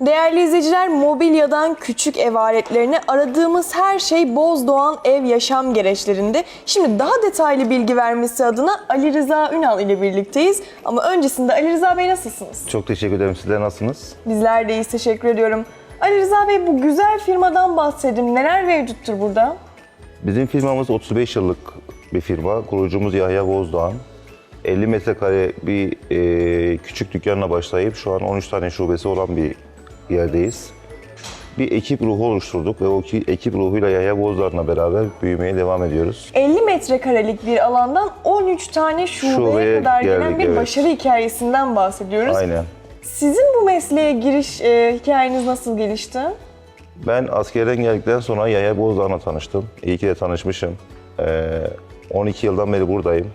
Değerli izleyiciler, mobilyadan küçük ev aletlerine aradığımız her şey Bozdoğan Ev Yaşam Gereçlerinde. Şimdi daha detaylı bilgi vermesi adına Ali Rıza Ünal ile birlikteyiz. Ama öncesinde Ali Rıza Bey nasılsınız? Çok teşekkür ederim. Sizler nasılsınız? Bizler de iyiyiz, teşekkür ediyorum. Ali Rıza Bey bu güzel firmadan bahsedin. Neler mevcuttur burada? Bizim firmamız 35 yıllık bir firma. Kurucumuz Yahya Bozdoğan. 50 metrekare bir e, küçük dükkanla başlayıp şu an 13 tane şubesi olan bir yerdeyiz. Bir ekip ruhu oluşturduk ve o ki, ekip ruhuyla Yahya Bozdoğan'la beraber büyümeye devam ediyoruz. 50 metrekarelik bir alandan 13 tane şubeye, Şubeye kadar gelen geldik, bir evet. başarı hikayesinden bahsediyoruz. Aynen. Sizin bu mesleğe giriş e, hikayeniz nasıl gelişti? Ben askerden geldikten sonra Yahya Bozdoğan'la tanıştım. İyi ki de tanışmışım. Ee, 12 yıldan beri buradayım.